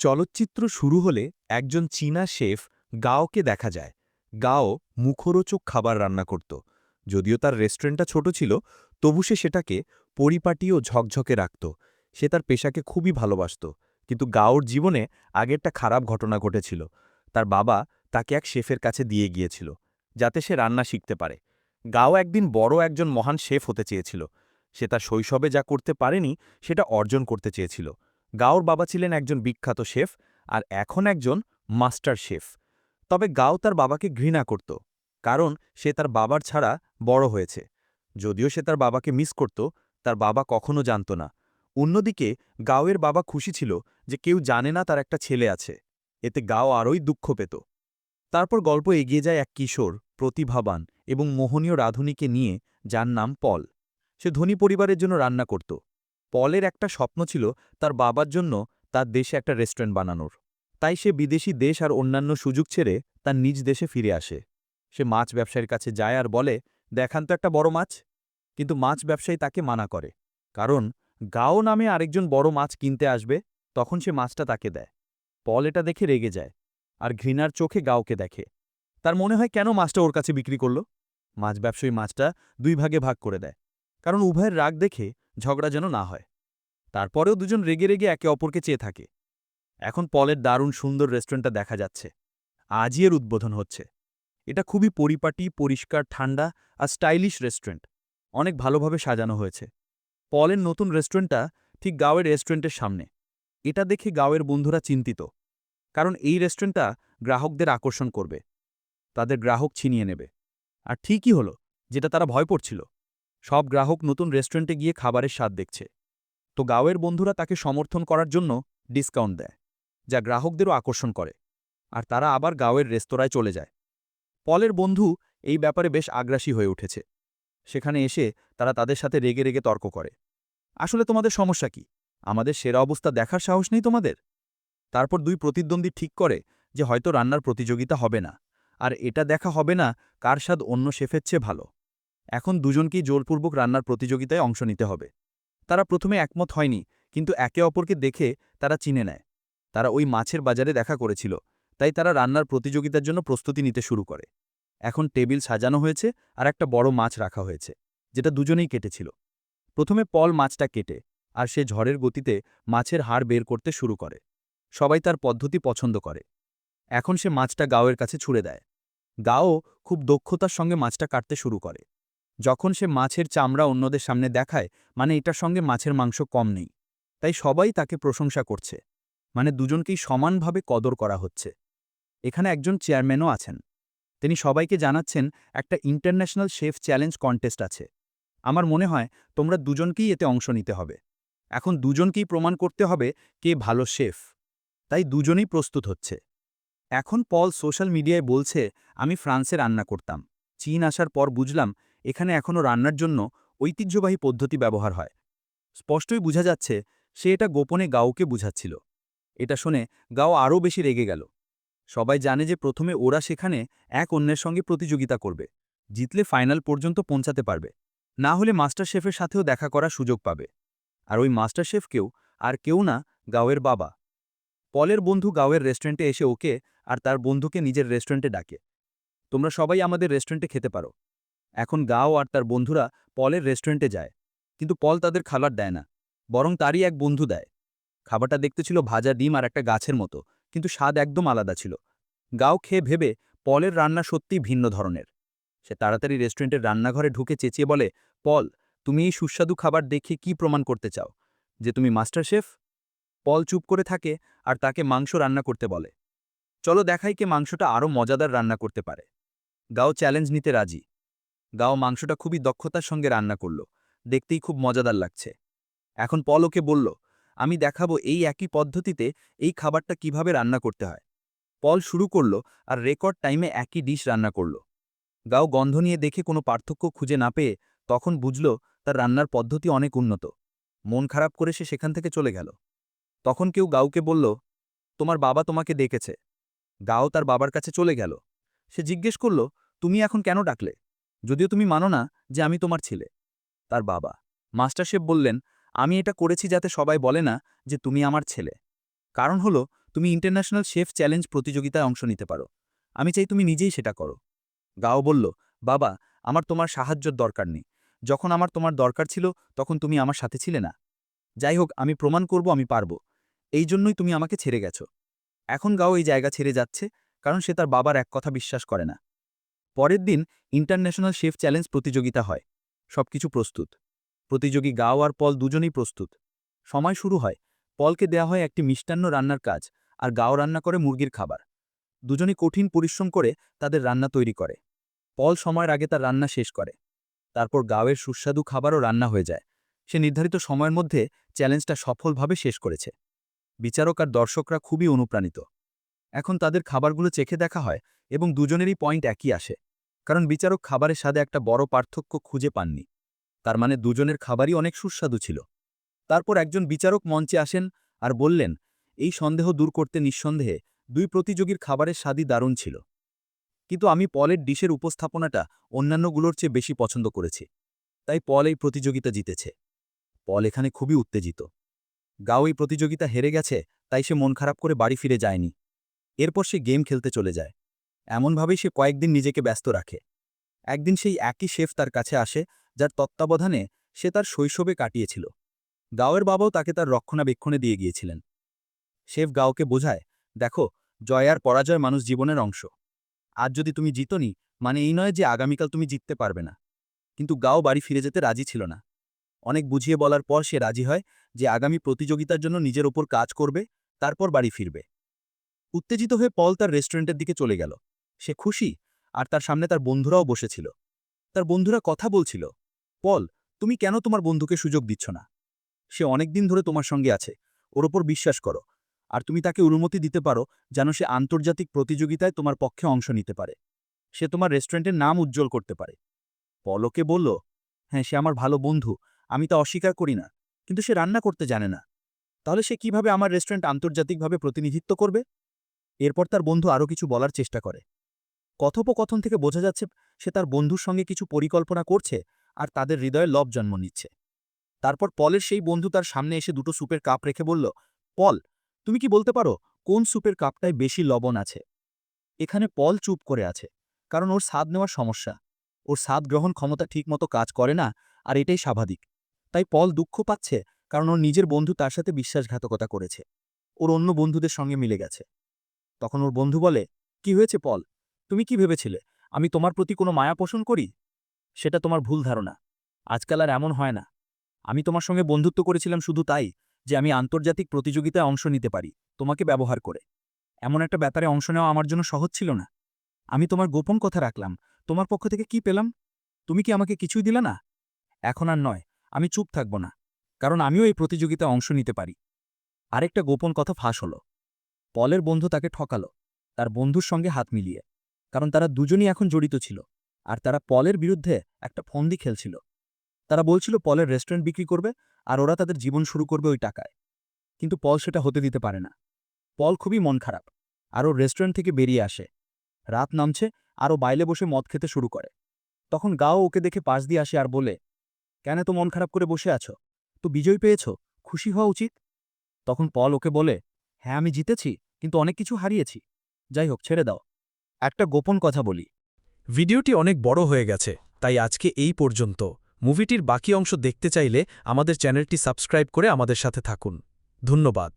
চলচ্চিত্র শুরু হলে একজন চীনা শেফ গাওকে দেখা যায়। গাও মুখরোচক খাবার রান্না করত। যদিও তার রেস্টুরেন্টটা ছোট ছিল, তবু সে সেটাকে পরিপাটি ও ঝকঝকে রাখত। সে তার পেশাকে খুবই ভালোবাসত। কিন্তু গাওর জীবনে আগেরটা খারাপ ঘটনা ঘটেছিল। তার বাবা তাকে এক শেফের কাছে দিয়ে গিয়েছিল, যাতে সে রান্না শিখতে পারে। গাও একদিন বড় একজন মহান শেফ হতে চেয়েছিল। সে তার শৈশবে যা করতে পারেনি, সেটা অর্জন করতে চেয়েছিল। গাওর বাবা ছিলেন একজন বিখ্যাত শেফ আর এখন একজন মাস্টার শেফ। তবে গাও তার বাবাকে ঘৃণা করত, কারণ সে তার বাবার ছাড়া বড় হয়েছে। যদিও সে তার বাবাকে মিস করত, তার বাবা কখনো জানত না। অন্যদিকে গাওয়ের বাবা খুশি ছিল যে কেউ জানে না তার একটা ছেলে আছে, এতে গাও আরই দুঃখ পেত। তারপর গল্প এগিয়ে যায় এক কিশোর, প্রতিভাবান এবং মোহনীয় রাধুনীকে নিয়ে, যার নাম পল। সে ধনী পরিবারের জন্য রান্না করত। পলের একটা স্বপ্ন ছিল তার বাবার জন্য তার দেশে একটা রেস্টুরেন্ট বানানোর। তাই সে বিদেশি দেশ আর অন্যান্য সুযোগ ছেড়ে তার নিজ দেশে ফিরে আসে। সে মাছ ব্যবসায়ীর কাছে যায় আর বলে, দেখান তো একটা বড় মাছ। কিন্তু মাছ ব্যবসায়ী তাকে মানা করে। কারণ, গাও নামে আরেকজন বড় মাছ কিনতে আসবে, তখন সে মাছটা তাকে দেয়। পল এটা দেখে রেগে যায় আর ঘৃণার চোখে গাওকে দেখে। তার মনে হয়, কেন মাছটা ওর কাছে বিক্রি করল? মাছ ব্যবসায়ী মাছটা দুই ভাগে ভাগ করে দেয়। কারণ উভয়ের রাগ দেখে ঝগড়া যেন না হয়। তারপরেও দুজন রেগে রেগে একে অপরকে চেয়ে থাকে। এখন পলের দারুণ সুন্দর রেস্টুরেন্টটা দেখা যাচ্ছে। আজই এর উদ্বোধন হচ্ছে। এটা খুবই পরিপাটি, পরিষ্কার, ঠান্ডা আর স্টাইলিশ রেস্টুরেন্ট। অনেক ভালোভাবে সাজানো হয়েছে। পলের নতুন রেস্টুরেন্টটা ঠিক গাঁওয়ের রেস্টুরেন্টের সামনে। এটা দেখে গাঁওয়ের বন্ধুরা চিন্তিত। কারণ এই রেস্টুরেন্টটা গ্রাহকদের আকর্ষণ করবে। তাদের গ্রাহক ছিনিয়ে নেবে। আর ঠিকই হলো, যেটা তারা ভয় পড়ছিল সব গ্রাহক নতুন রেস্টুরেন্টে গিয়ে খাবারের স্বাদ দেখছে। তো গাঁওয়ের বন্ধুরা তাকে সমর্থন করার জন্য ডিসকাউন্ট দেয়, যা গ্রাহকদেরও আকর্ষণ করে, আর তারা আবার গাঁওয়ের রেস্তোরাঁয় চলে যায়। পলের বন্ধু এই ব্যাপারে বেশ আগ্রাসী হয়ে উঠেছে। সেখানে এসে তারা তাদের সাথে রেগে রেগে তর্ক করে। আসলে তোমাদের সমস্যা কি? আমাদের সেরা অবস্থা দেখার সাহস নেই তোমাদের? তারপর দুই প্রতিদ্বন্দ্বী ঠিক করে যে হয়তো রান্নার প্রতিযোগিতা হবে না, আর এটা দেখা হবে না কার স্বাদ অন্য শেফের চেয়ে ভালো। এখন দুজনকেই জোরপূর্বক রান্নার প্রতিযোগিতায় অংশ নিতে হবে। তারা প্রথমে একমত হয়নি, কিন্তু একে অপরকে দেখে তারা চিনে নেয়। তারা ওই মাছের বাজারে দেখা করেছিল, তাই তারা রান্নার প্রতিযোগিতার জন্য প্রস্তুতি নিতে শুরু করে। এখন টেবিল সাজানো হয়েছে আর একটা বড় মাছ রাখা হয়েছে, যেটা দুজনেই কেটেছিল। প্রথমে পল মাছটা কেটে আর সে ঝড়ের গতিতে মাছের হাড় বের করতে শুরু করে। সবাই তার পদ্ধতি পছন্দ করে। এখন সে মাছটা গাওয়ের কাছে ছুড়ে দেয়। গাও খুব দক্ষতার সঙ্গে মাছটা কাটতে শুরু করে। যখন সে মাছের চামড়া অন্যদের সামনে দেখায় মানে এটার সঙ্গে মাছের মাংস কম নেই। তাই সবাই তাকে প্রশংসা করছে। মানে দুজনকেই সমানভাবে কদর করা হচ্ছে। এখানে একজন চেয়ারম্যানও আছেন। তিনি সবাইকে জানাচ্ছেন, একটা ইন্টারন্যাশনাল শেফ চ্যালেঞ্জ কন্টেস্ট আছে। আমার মনে হয়, তোমরা দুজনকেই এতে অংশ নিতে হবে। এখন দুজনকেই প্রমাণ করতে হবে, কে ভালো শেফ। তাই দুজনেই প্রস্তুত হচ্ছে। এখন পল সোশ্যাল মিডিয়ায় বলছে, আমি ফ্রান্সে রান্না করতাম। চীন আসার পর বুঝলাম এখানে এখনও রান্নার জন্য ঐতিহ্যবাহী পদ্ধতি ব্যবহার হয়। স্পষ্টই বোঝা যাচ্ছে, সে এটা গোপনে গাওকে বুঝাচ্ছিল। এটা শুনে গাও আরও বেশি রেগে গেল। সবাই জানে যে প্রথমে ওরা সেখানে এক অন্যের সঙ্গে প্রতিযোগিতা করবে। জিতলে ফাইনাল পর্যন্ত পৌঁছাতে পারবে। না হলে মাস্টার শেফের সাথেও দেখা করার সুযোগ পাবে। আর ওই মাস্টার শেফকেও আর কেউ না গাওয়ের বাবা। পলের বন্ধু গাওয়ের রেস্টুরেন্টে এসে ওকে আর তার বন্ধুকে নিজের রেস্টুরেন্টে ডাকে। তোমরা সবাই আমাদের রেস্টুরেন্টে খেতে পারো। এখন গাও আর তার বন্ধুরা পলের রেস্টুরেন্টে যায়, কিন্তু পল তাদের খাবার দেয় না, বরং তারই এক বন্ধু দেয়। খাবারটা দেখতে ছিল ভাজা ডিম আর একটা গাছের মতো, কিন্তু স্বাদ একদম আলাদা ছিল। গাও খেয়ে ভেবে পলের রান্না সত্যিই ভিন্ন ধরনের। সে তাড়াতাড়ি রেস্টুরেন্টের রান্নাঘরে ঢুকে চেঁচিয়ে বলে, পল, তুমি এই সুস্বাদু খাবার দেখে কি প্রমাণ করতে চাও? যে তুমি মাস্টার শেফ? পল চুপ করে থাকে আর তাকে মাংস রান্না করতে বলে। চলো দেখাই কে মাংসটা আরও মজাদার রান্না করতে পারে। গাও চ্যালেঞ্জ নিতে রাজি। গাও মাংসটা খুবই দক্ষতার সঙ্গে রান্না করল। দেখতেই খুব মজাদার লাগছে। এখন পল ওকে বলল, আমি দেখাবো এই একই পদ্ধতিতে এই খাবারটা কীভাবে রান্না করতে হয়। পল শুরু করল আর রেকর্ড টাইমে একই ডিশ রান্না করল। গাও গন্ধ নিয়ে দেখে কোনো পার্থক্য খুঁজে না পেয়ে তখন বুঝল তার রান্নার পদ্ধতি অনেক উন্নত। মন খারাপ করে সে সেখান থেকে চলে গেল। তখন কেউ গাউকে বলল, তোমার বাবা তোমাকে ডেকেছে। গাও তার বাবার কাছে চলে গেল। সে জিজ্ঞেস করল, তুমি এখন কেন ডাকলে? যদিও তুমি মানো না যে আমি তোমার ছেলে। তার বাবা। মাস্টারশেফ বললেন, আমি এটা করেছি যাতে সবাই বলে না যে তুমি আমার ছেলে। কারণ হলো, তুমি ইন্টারন্যাশনাল শেফ চ্যালেঞ্জ প্রতিযোগিতায় অংশ নিতে পারো। আমি চাই তুমি নিজেই সেটা করো। গাও বলল, বাবা, আমার তোমার সাহায্যর দরকার নেই। যখন আমার তোমার দরকার ছিল, তখন তুমি আমার সাথে ছিলে না। যাই হোক, আমি প্রমাণ করব, আমি পারব। এই জন্যই তুমি আমাকে ছেড়ে গেছো। এখন গাও এই জায়গা ছেড়ে যাচ্ছে, কারণ সে তার বাবার এক কথা বিশ্বাস করে না। পরের দিন ইন্টারন্যাশনাল শেফ চ্যালেঞ্জ প্রতিযোগিতা হয়। সবকিছু প্রস্তুত। প্রতিযোগী গাও আর পল দুজনেই প্রস্তুত। সময় শুরু হয়। পলকে দেয়া হয় একটি মিষ্টান্ন রান্নার কাজ আর গাও রান্না করে মুরগির খাবার। দুজনে কঠিন পরিশ্রম করে তাদের রান্না তৈরি করে। পল সময়ের আগে তার রান্না শেষ করে। তারপর গাওয়ের সুস্বাদু খাবারও রান্না হয়ে যায়। সে নির্ধারিত সময়ের মধ্যে চ্যালেঞ্জটা সফলভাবে শেষ করেছে। বিচারক আর দর্শকরা খুবই অনুপ্রাণিত। এখন তাদের খাবারগুলো চেখে দেখা হয় এবং দুজনেরই পয়েন্ট একই আসে। কারণ বিচারক খাবারের স্বাদে একটা বড় পার্থক্য খুঁজে পাননি। তার মানে দুজনের খাবারই অনেক সুস্বাদু ছিল। তারপর একজন বিচারক মঞ্চে আসেন আর বললেন, এই সন্দেহ দূর করতে নিঃসন্দেহে দুই প্রতিযোগীর খাবারের স্বাদই দারুণ ছিল। কিন্তু আমি পলের ডিশের উপস্থাপনাটা অন্যান্যগুলোর চেয়ে বেশি পছন্দ করেছি। তাই পল এই প্রতিযোগিতা জিতেছে। পল এখানে খুবই উত্তেজিত। গাও এই প্রতিযোগিতা হেরে গেছে, তাই সে মন খারাপ করে বাড়ি ফিরে যায়নি। এরপর সে গেম খেলতে চলে যায়। এমনভাবেই সে কয়েকদিন নিজেকে ব্যস্ত রাখে। একদিন সেই একই শেফ তার কাছে আসে, যার তত্ত্বাবধানে সে তার শৈশবে কাটিয়েছিল। গাওয়ের বাবাও তাকে তার রক্ষণাবেক্ষণে দিয়ে গিয়েছিলেন। শেফ গাওকে বোঝায়, দেখো, জয় আর পরাজয় মানুষ জীবনের অংশ। আজ যদি তুমি জিতনি মানে এই নয় যে আগামীকাল তুমি জিততে পারবে না। কিন্তু গাও বাড়ি ফিরে যেতে রাজি ছিল না। অনেক বুঝিয়ে বলার পর সে রাজি হয় যে আগামী প্রতিযোগিতার জন্য নিজের ওপর কাজ করবে, তারপর বাড়ি ফিরবে। উত্তেজিত হয়ে পল তার রেস্টুরেন্টের দিকে চলে গেল। সে খুশি আর তার সামনে তার বন্ধুরাও বসেছিল। তার বন্ধুরা কথা বলছিল, পল, তুমি কেন তোমার বন্ধুকে সুযোগ দিচ্ছ না? সে অনেক দিন ধরে তোমার সঙ্গে আছে, ওর ওপর বিশ্বাস করো, আর তুমি তাকে অনুমতি দিতে পারো যেন সে আন্তর্জাতিক প্রতিযোগিতায় তোমার পক্ষে অংশ নিতে পারে। সে তোমার রেস্টুরেন্টের নাম উজ্জ্বল করতে পারে। পলকে বলল হ্যাঁ সে আমার ভালো বন্ধু, আমি তা অস্বীকার করি না, কিন্তু সে রান্না করতে জানে না। তাহলে সে কীভাবে আমার রেস্টুরেন্ট আন্তর্জাতিকভাবে প্রতিনিধিত্ব করবে? এরপর তার বন্ধু আরও কিছু বলার চেষ্টা করে। কথোপকথন থেকে বোঝা যাচ্ছে সে তার বন্ধুর সঙ্গে কিছু পরিকল্পনা করছে আর তাদের হৃদয়ে লব জন্ম নিচ্ছে। তারপর পলের সেই বন্ধু তার সামনে এসে দুটো সুপের কাপ রেখে বলল, পল, তুমি কি বলতে পারো কোন সুপের কাপটায় বেশি লবণ আছে? এখানে পল চুপ করে আছে, কারণ ওর স্বাদ নেওয়ার সমস্যা। ওর স্বাদ গ্রহণ ক্ষমতা ঠিকমতো কাজ করে না আর এটাই স্বাভাবিক। তাই পল দুঃখ পাচ্ছে কারণ ওর নিজের বন্ধু তার সাথে বিশ্বাসঘাতকতা করেছে। ওর অন্য বন্ধুদের সঙ্গে মিলে গেছে। তখন ওর বন্ধু বলে, কি হয়েছে পল? তুমি কি ভেবেছিলে? আমি তোমার প্রতি কোনো মায়া পোষণ করি? সেটা তোমার ভুল ধারণা। আজকাল আর এমন হয় না। আমি তোমার সঙ্গে বন্ধুত্ব করেছিলাম শুধু তাই যে আমি আন্তর্জাতিক প্রতিযোগিতায় অংশ নিতে পারি, তোমাকে ব্যবহার করে। এমন একটা ব্যাপারে অংশ নেওয়া আমার জন্য সহজ ছিল না। আমি তোমার গোপন কথা রাখলাম। তোমার পক্ষ থেকে কি পেলাম? তুমি কি আমাকে কিছুই দিলে না? এখন আর নয়। আমি চুপ থাকব না। কারণ আমিও এই প্রতিযোগিতায় অংশ নিতে পারি। আরেকটা গোপন কথা ফাঁস হলো। পলের বন্ধু তাকে ঠকালো। তার বন্ধুর সঙ্গে হাত মিলিয়ে। কারণ তারা দুজনই এখন জড়িত ছিল। আর তারা পলের বিরুদ্ধে একটা ফন্দি খেলছিল। তারা বলছিল পলের রেস্টুরেন্ট বিক্রি করবে আর ওরা তাদের জীবন শুরু করবে ওই টাকায়। কিন্তু পল সেটা হতে দিতে পারে না। পল খুবই মন খারাপ। আর ওর রেস্টুরেন্ট থেকে বেরিয়ে আসে। রাত নামছে, আরও বাইলে বসে মদ খেতে শুরু করে। তখন গাও ওকে দেখে পাশ দিয়ে আসে আর বলে, কেন তো মন খারাপ করে বসে আছো? তো বিজয় পেয়েছ? খুশি হওয়া উচিত? তখন পল ওকে বলে হ্যাঁ আমি জিতেছি, কিন্তু অনেক কিছু হারিয়েছি। যাই হোক, ছেড়ে দাও। একটা গোপন কথা বলি। ভিডিওটি অনেক বড় হয়ে গেছে, তাই আজকে এই পর্যন্ত। মুভিটির বাকি অংশ দেখতে চাইলে আমাদের চ্যানেলটি সাবস্ক্রাইব করে আমাদের সাথে থাকুন। ধন্যবাদ।